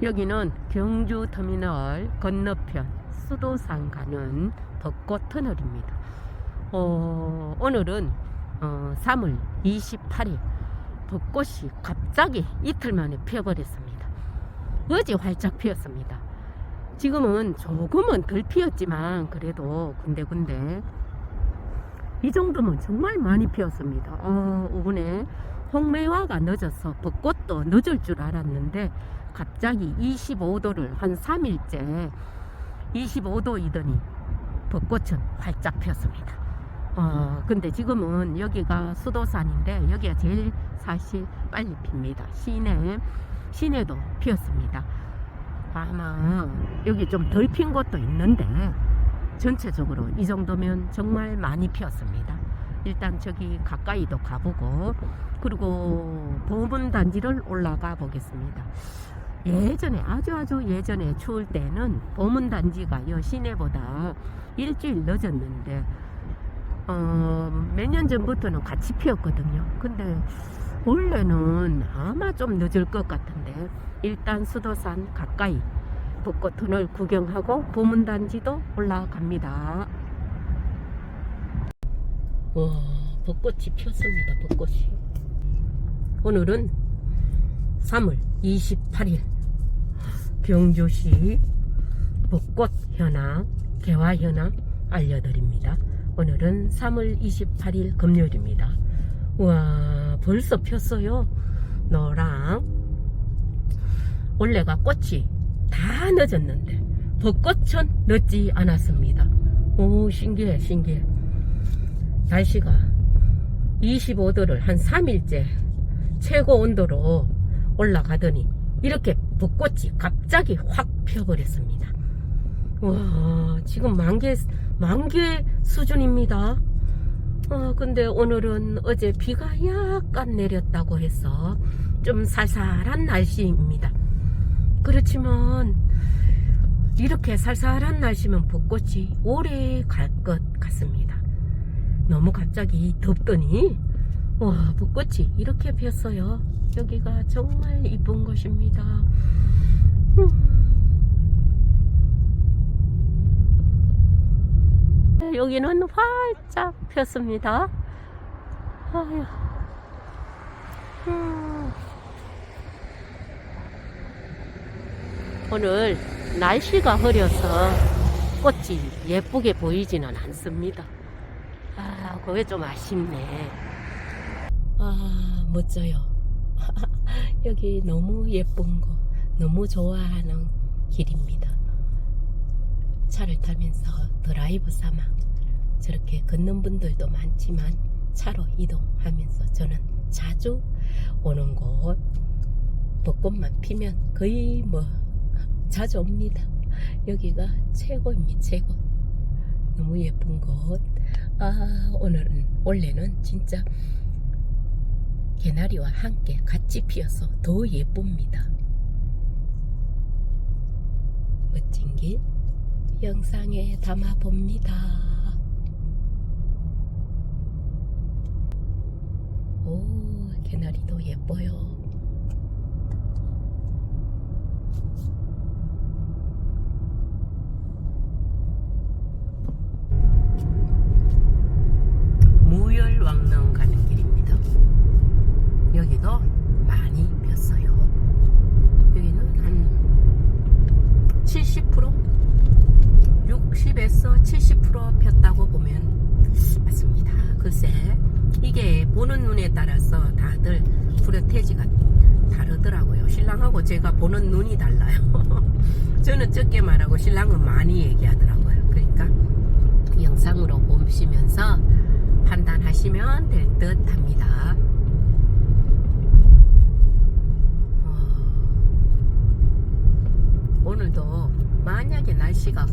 여기는 경주 터미널 건너편 수도산 가는 벚꽃 터널입니다. 어, 오늘은 어, 3월 28일 벚꽃이 갑자기 이틀 만에 피어버렸습니다. 어제 활짝 피었습니다. 지금은 조금은 덜 피었지만 그래도 군데군데 이 정도면 정말 많이 피었습니다. 어, 이번에 홍매화가 늦어서 벚꽃도 늦을 줄 알았는데 갑자기 25도를 한 3일째 25도이더니 벚꽃은 활짝 피었습니다. 어, 근데 지금은 여기가 수도산인데 여기가 제일 사실 빨리 핍니다. 시내, 시내도 피었습니다. 아마 여기 좀 덜핀 곳도 있는데 전체적으로 이 정도면 정말 많이 피었습니다. 일단 저기 가까이도 가보고 그리고 보문 단지를 올라가 보겠습니다. 예전에 아주 아주 예전에 추울 때는 보문 단지가 여 시내보다 일주일 늦었는데 어, 몇 년 전부터는 같이 피었거든요. 근데 원래는 아마 좀 늦을 것 같은데 일단 수도산 가까이 벚꽃 터널 구경하고 보문 단지도 올라갑니다. 와, 벚꽃이 폈습니다. 벚꽃이. 오늘은 3월 28일 경주시 벚꽃 현황, 개화 현황 알려드립니다. 오늘은 3월 28일 금요일입니다. 와, 벌써 폈어요. 노랑. 원래가 꽃이 다 늦었는데 벚꽃은 늦지 않았습니다. 오, 신기해, 신기해. 날씨가 25도를 한 3일째 최고 온도로 올라가더니 이렇게 벚꽃이 갑자기 확 펴버렸습니다. 와, 지금 만개, 만개 수준입니다. 어, 근데 오늘은 어제 비가 약간 내렸다고 해서 좀 살살한 날씨입니다. 그렇지만 이렇게 살살한 날씨면 벚꽃이 오래 갈 것 같습니다. 너무 갑자기 덥더니 와 벚꽃이 이렇게 폈어요. 여기가 정말 이쁜 곳입니다. 음. 여기는 활짝 폈습니다. 아유. 음. 오늘 날씨가 흐려서 꽃이 예쁘게 보이지는 않습니다. 아, 그게 좀 아쉽네. 아, 멋져요. 여기 너무 예쁜 거, 너무 좋아하는 길입니다. 차를 타면서 드라이브 삼아 저렇게 걷는 분들도 많지만 차로 이동하면서 저는 자주 오는 곳 벚꽃만 피면 거의 뭐 자주 옵니다. 여기가 최고입니다. 최고. 너무 예쁜 곳. 아, 오늘은, 원래는 진짜 개나리와 함께 같이 피어서 더 예쁩니다. 멋진 길 영상에 담아봅니다. 오, 개나리도 예뻐요. 무열왕릉 가는 길입니다. 여기도 많이 폈어요. 여기는 한 70%? 60에서 70% 폈다고 보면 맞습니다. 글쎄, 이게 보는 눈에 따라서 다들 푸르테지가 다르더라고요. 신랑하고 제가 보는 눈이 달라요. 저는 적게 말하고 신랑은 많이 얘기하더라고요. 그러니까 영상으로 보시면서 판단하시면 될 듯 합니다. 어, 오늘도 만약에 날씨가 확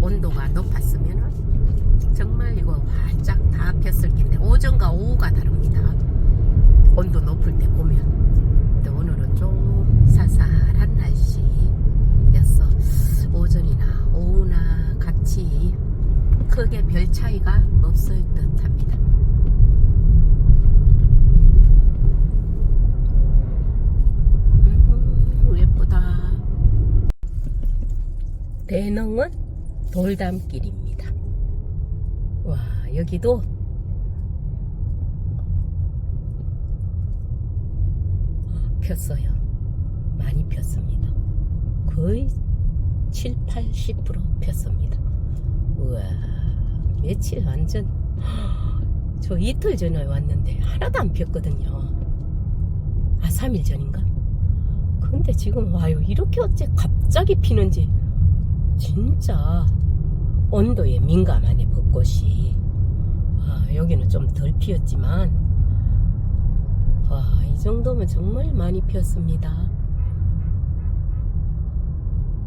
온도가 높았으면 정말 이거 활짝 다 폈을 텐데 오전과 오후가 다릅니다. 온도 높을 때 보면. 근데 오늘은 좀 살살한 날씨였어. 오전이나 오후나 같이 크게 별 차이가 없을 듯 합니다. 음, 예쁘다. 대농은 돌담길입니다. 와, 여기도 폈어요. 많이 폈습니다. 거의 7, 80% 폈습니다. 우와, 며칠 완전 저 이틀 전에 왔는데 하나도 안 폈거든요. 아, 3일 전인가? 근데 지금 와요. 이렇게 어째 갑자기 피는지 진짜 온도에 민감하네 벚꽃이. 아, 여기는 좀 덜 피었지만 와, 이 정도면 정말 많이 피었습니다.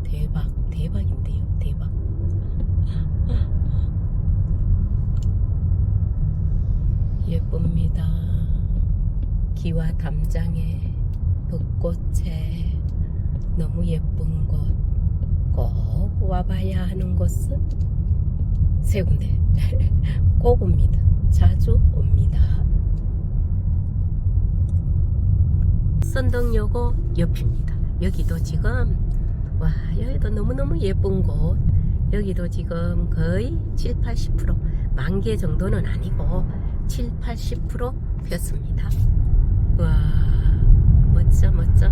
대박, 대박인데요, 대박. 예쁩니다. 기와 담장에 벚꽃에 너무 예쁜 곳 꼭 와봐야 하는 곳은 세 군데 꼭 옵니다. 자주 옵니다. 선덕여고 옆입니다. 여기도 지금 와 여기도 너무너무 예쁜 곳 여기도 지금 거의 7, 80% 만개 정도는 아니고 7, 80% 폈습니다. 와 멋져 멋져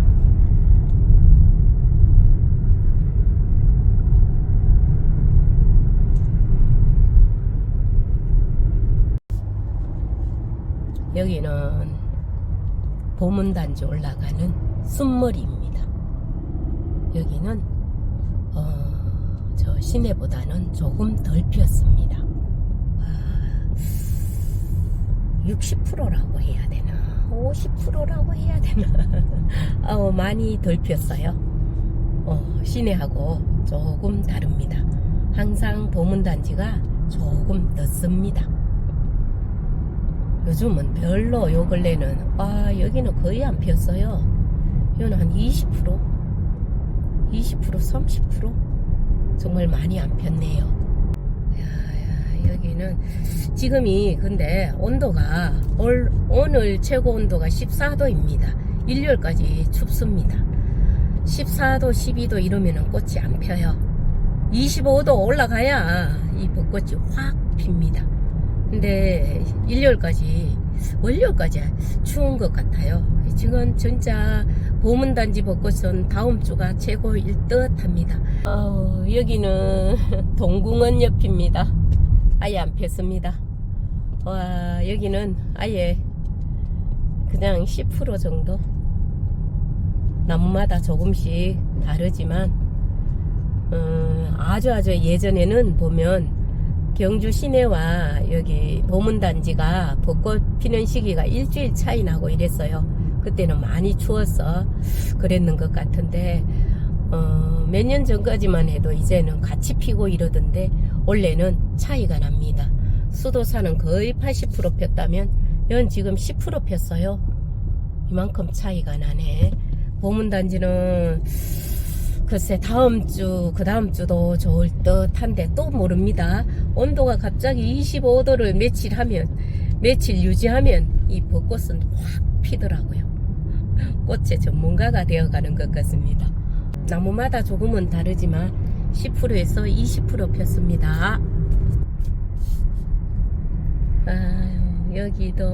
여기는 보문단지 올라가는 숲머리입니다. 여기는 어, 저 시내보다는 조금 덜 피었습니다. 60%라고 해야 되나? 50%라고 해야 되나? 어, 많이 덜 피었어요. 어, 시내하고 조금 다릅니다. 항상 보문단지가 조금 늦습니다. 요즘은 별로 요 근래는 아 여기는 거의 안 피었어요. 여기는 한 20%, 20% 30% 정말 많이 안 폈네요. 야, 야, 여기는 지금이 근데 온도가 올, 오늘 최고 온도가 14도입니다. 일요일까지 춥습니다. 14도, 12도 이러면은 꽃이 안 펴요. 25도 올라가야 이 벚꽃이 확 핍니다. 근데 일요일까지 월요일까지 추운 것 같아요. 지금 진짜 보문단지 벚꽃은 다음 주가 최고일 듯 합니다. 어, 여기는 동궁원 옆입니다. 아예 안 폈습니다. 와 여기는 아예 그냥 10% 정도 나무마다 조금씩 다르지만 음, 아주 아주 예전에는 보면 경주 시내와 여기 보문단지가 벚꽃 피는 시기가 일주일 차이 나고 이랬어요. 그때는 많이 추워서 그랬는 것 같은데 어, 몇 년 전까지만 해도 이제는 같이 피고 이러던데 원래는 차이가 납니다. 수도사는 거의 80% 폈다면 연 지금 10% 폈어요. 이만큼 차이가 나네. 보문단지는 글쎄 다음 주, 그 다음 주도 좋을 듯 한데 또 모릅니다. 온도가 갑자기 25도를 며칠 하면, 며칠 유지하면 이 벚꽃은 확 피더라고요. 꽃의 전문가가 되어가는 것 같습니다. 나무마다 조금은 다르지만 10%에서 20% 폈습니다. 아유, 여기도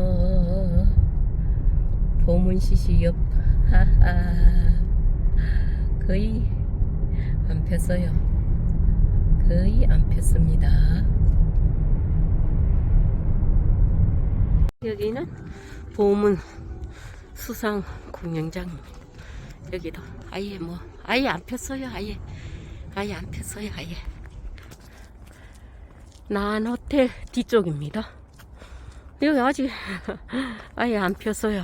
보문시시 옆, 하하. 거의 안 폈어요. 거의 안 폈습니다. 여기는 보문 수상 공연장입니다. 여기도 아예 뭐 아예 안 폈어요. 아예 아예 안 폈어요. 아예 난 호텔 뒤쪽입니다. 여기 아직 아예 안 폈어요.